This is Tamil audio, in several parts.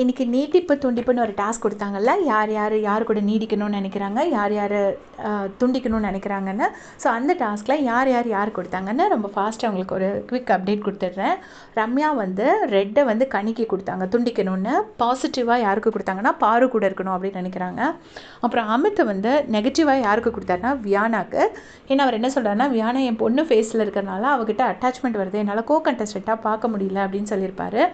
இன்றைக்கி நீட்டிப்பு துண்டிப்புன்னு ஒரு டாஸ்க் கொடுத்தாங்கல்ல யார் யார் யார் கூட நீடிக்கணும்னு நினைக்கிறாங்க யார் யார் துண்டிக்கணும்னு நினைக்கிறாங்கன்னு. ஸோ அந்த டாஸ்கில் யார் யார் யார் கொடுத்தாங்கன்னு ரொம்ப ஃபாஸ்ட்டாக அவங்களுக்கு ஒரு குவிக் அப்டேட் கொடுத்துட்றேன். ரம்யா வந்து ரெட்டை வந்து கணிக்கி கொடுத்தாங்க துண்டிக்கணும்னு. பாசிட்டிவாக யாருக்கு கொடுத்தாங்கன்னா பாரு கூட இருக்கணும் அப்படின்னு நினைக்கிறாங்க. அப்புறம் அமித் வந்து நெகட்டிவாக யாருக்கு கொடுத்தாருன்னா வியானாக்கு. ஏன்னா அவர் என்ன சொல்கிறாருன்னா வியானா என் பொண்ணு ஃபேஸில் இருக்கிறனால அவகிட்ட அட்டாச்மெண்ட் வருது என்னால் கோ கண்டஸ்டண்ட்டாக பார்க்க முடியல அப்படின்னு சொல்லியிருப்பாரு.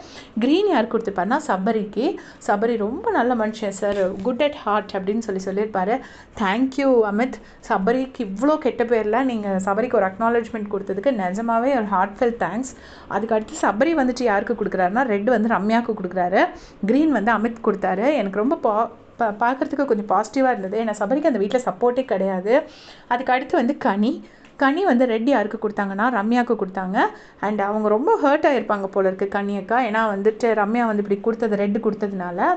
க்ரீன் யார் கொடுத்துருப்பாருன்னா சபரிக்கு. சபரி ரொம்ப நல்ல மனுஷன் சார் குட் அட் ஹார்ட் அப்படின்னு சொல்லி சொல்லியிருப்பாரு. தேங்க்யூ அமித் சபரிக்கு இவ்வளோ கெட்ட பேரில் நீங்கள் சபரிக்கு ஒரு அக்னாலஜ்மெண்ட் கொடுத்ததுக்கு நிஜமாவே ஒரு ஹார்ட்ஃபெல் தேங்க்ஸ் அதுக்கு அடுத்து சபரி வந்துட்டு யாருக்கு கொடுக்குறாருன்னா ரெட் வந்து ரம்யாவுக்கு கொடுக்குறாரு. க்ரீன் வந்து அமித் கொடுத்தாரு. எனக்கு ரொம்ப பா பா பார்க்குறதுக்கு கொஞ்சம் பாசிட்டிவாக இருந்தது. ஏன்னா சபரிக்கு அந்த வீட்டில் சப்போர்ட்டே கிடையாது. அதுக்கு அடுத்து வந்து கனி. கனி வந்து ரெட் யாருக்கு கொடுத்தாங்கன்னா ரம்யாவுக்கு கொடுத்தாங்க. அண்ட் அவங்க ரொம்ப ஹர்ட் ஆகிருப்பாங்க போல இருக்குது கனி அக்கா. ஏன்னா வந்துட்டு ரம்யா வந்து இப்படி கொடுத்தது ரெட்டு கொடுத்ததுனால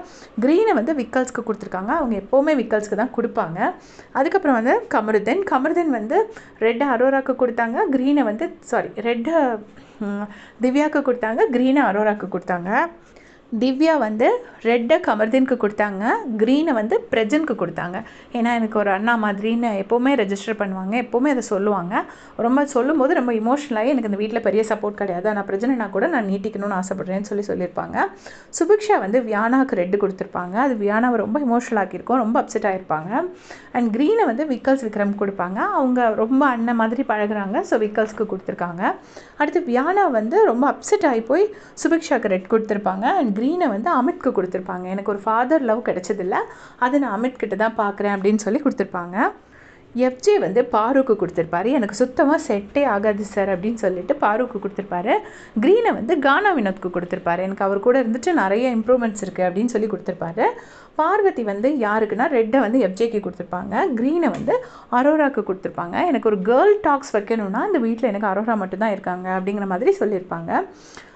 க்ரீனை வந்து விக்கல்ஸ்க்கு கொடுத்துருக்காங்க. அவங்க எப்போவுமே விக்கல்ஸ்க்கு தான் கொடுப்பாங்க. அதுக்கப்புறம் வந்து கமருதன். கமருதன் வந்து ரெட்டை அரோராக்கு கொடுத்தாங்க. க்ரீனை வந்து சாரி ரெட்டை திவ்யாவுக்கு கொடுத்தாங்க. க்ரீனை அரோராக்கு கொடுத்தாங்க. திவ்யா வந்து ரெட்டை கமர்தீனுக்கு கொடுத்தாங்க க்ரீனை வந்து பிரஜனுக்கு கொடுத்தாங்க. ஏன்னா எனக்கு ஒரு அண்ணா மாதிரின்னு எப்போவுமே ரெஜிஸ்டர் பண்ணுவாங்க எப்போவுமே அதை சொல்லுவாங்க. ரொம்ப சொல்லும்போது ரொம்ப இமோஷனலாகி எனக்கு இந்த வீட்டில் பெரிய சப்போர்ட் கிடையாது. ஆனால் பிரஜனைனா கூட நான் நீட்டிக்கணும்னு ஆசைப்பட்றேன்னு சொல்லி சொல்லியிருப்பாங்க. சுபிக்ஷா வந்து வியானாவுக்கு ரெட்டு கொடுத்துருப்பாங்க. அது வியானாவை ரொம்ப இமோஷனல் ஆக்கியிருக்கோம் ரொம்ப அப்செட் ஆகிருப்பாங்க அண்ட் க்ரீனை வந்து விக்கல்ஸ் விக்ரம் கொடுப்பாங்க. அவங்க ரொம்ப அண்ணன் மாதிரி பழகுறாங்க ஸோ விக்கல்ஸ்க்கு கொடுத்துருக்காங்க. அடுத்து வியானா வந்து ரொம்ப அப்செட் ஆகி போய் சுபிக்ஷாவுக்கு ரெட் கொடுத்துருப்பாங்க. அண்ட் க்ரீனை வந்து அமித்க்கு கொடுத்துருப்பாங்க. எனக்கு ஒரு ஃபாதர் லவ் கிடச்சதில்ல. அதை நான் அமித்கிட்ட தான் பார்க்குறேன் அப்படின்னு சொல்லி கொடுத்துருப்பாங்க. எஃப்ஜே வந்து பாருக்கு கொடுத்துருப்பாரு. எனக்கு சுத்தமாக செட்டே ஆகாது சார் அப்படின்னு சொல்லிட்டு பாருக்கு கொடுத்துருப்பாரு. க்ரீனை வந்து கானா வினோத்க்கு கொடுத்துருப்பாரு. எனக்கு அவர் கூட இருந்துட்டு நிறைய இம்ப்ரூவ்மெண்ட்ஸ் இருக்குது அப்படின்னு சொல்லி கொடுத்துருப்பாரு. பார்வதி வந்து யாருக்குன்னா ரெட்டை வந்து எஃப்ஜேக்கு கொடுத்துருப்பாங்க. க்ரீனை வந்து அரோராக்கு கொடுத்துருப்பாங்க. எனக்கு ஒரு கேர்ள் டாக்ஸ் வைக்கணும்னா அந்த வீட்டில் எனக்கு அரோரா மட்டும்தான் இருக்காங்க அப்படிங்கிற மாதிரி சொல்லியிருப்பாங்க.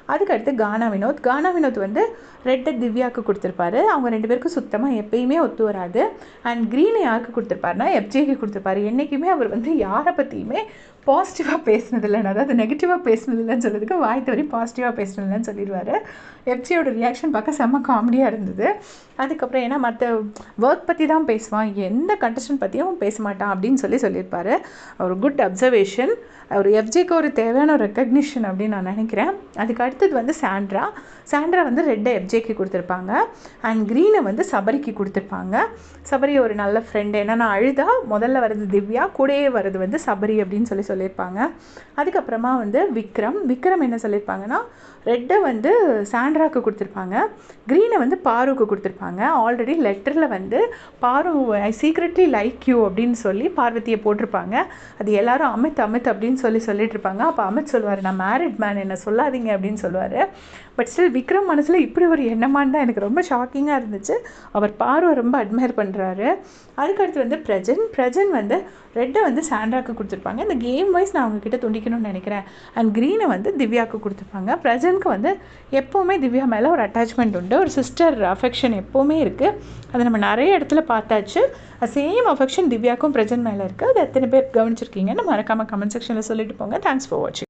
அதுக்கடுத்து கானா வினோத். கானா வினோத் வந்து ரெட்டை திவ்யாவுக்கு கொடுத்துருப்பாரு. அவங்க ரெண்டு பேருக்கும் சுத்தமாக எப்பயுமே ஒத்து வராது. அண்ட் க்ரீனை யாருக்கு கொடுத்துருப்பாருனா எஃப்ஜேக்கு கொடுத்துருப்பாரு. என்றைக்குமே அவர் வந்து யாரை பற்றியுமே பாசிட்டிவாக பேசினதில்லைன்னு அதாவது நெகட்டிவாக பேசினதில்லைன்னு சொல்கிறதுக்கு வாய் தவறி பாசிட்டிவாக பேசினதில்லைன்னு சொல்லிடுவார். எஃப்ஜியோட ரியாக்ஷன் பார்க்க செம்ம காமெடியாக இருந்தது. அதுக்கப்புறம் ஏன்னா மற்ற ஒர்க் பற்றி தான் பேசுவான். எந்த கண்டஸ்டன் பற்றியும் பேச மாட்டான் அப்படின்னு சொல்லி சொல்லியிருப்பாரு. ஒரு குட் அப்சர்வேஷன் ஒரு எஃப்ஜிக்கு ஒரு தேவையான ஒரு ரெக்கக்னிஷன் அப்படின்னு நான் நினைக்கிறேன். அதுக்கு அடுத்தது வந்து சாண்ட்ரா சாண்ட்ரா வந்து ரெட்டை எஃப்ஜேக்கு கொடுத்துருப்பாங்க. அண்ட் க்ரீனை வந்து சபரிக்கு கொடுத்துருப்பாங்க. சபரி ஒரு நல்ல ஃப்ரெண்டு ஏன்னா நான் அழுதா முதல்ல வர்றது திவ்யா கூடயே வர்றது வந்து சபரி அப்படின்னு சொல்லி சொல்லியிருப்பாங்க. அதுக்கப்புறமா வந்து விக்ரம். விக்ரம் என்ன சொல்லியிருப்பாங்கன்னா ரெட்டை வந்து சாண்ட்ராக்கு கொடுத்துருப்பாங்க. க்ரீனை வந்து பாருவுக்கு கொடுத்துருப்பாங்க. ஆல்ரெடி லெட்டரில் வந்து பாரு ஐ சீக்ரெட்லி லைக் யூ அப்படின்னு சொல்லி பார்வதியை போட்டிருப்பாங்க. அது எல்லாரும் அமித் அமித் அப்படின்னு சொல்லி சொல்லிட்டு இருப்பாங்க அப்போ அமித் சொல்லுவார் நான் மேரிட் மேன் என்ன சொல்லாதீங்க அப்படின்னு சொல்லுவார் பட் ஸ்டில் விக்ரம் மனசில் இப்படி ஒரு எண்ணமானு தான் எனக்கு ரொம்ப ஷாக்கிங்காக இருந்துச்சு. அவர் பார்வை ரொம்ப அட்மையர் பண்ணுறாரு அதுக்கடுத்து வந்து பிரஜன். பிரஜன் வந்து ரெட்டை வந்து சாண்ட்ராக்கு கொடுத்துருப்பாங்க. இந்த கேம் வைஸ் நான் அவங்கக்கிட்ட துண்டிக்கணும்னு நினைக்கிறேன். அண்ட் க்ரீனை வந்து திவ்யாவுக்கு கொடுத்துருப்பாங்க பிரஜனுக்கு வந்து எப்போவுமே திவ்யா மேலே ஒரு அட்டாச்மெண்ட் உண்டு. ஒரு சிஸ்டர் அஃபெக்ஷன் எப்போவுமே இருக்குது அதை நம்ம நிறைய இடத்துல பார்த்தாச்சு. சேம் அஃபெக்ஷன் திவ்யாக்கும் பிரஜன் மேலே இருக்குது அது எத்தனை பேர் கவனிச்சிருக்கீங்கன்னு மறக்காமல் கமெண்ட் செக்ஷனில் சொல்லிட்டு போங்க. தேங்க்ஸ் ஃபார் வாட்சிங்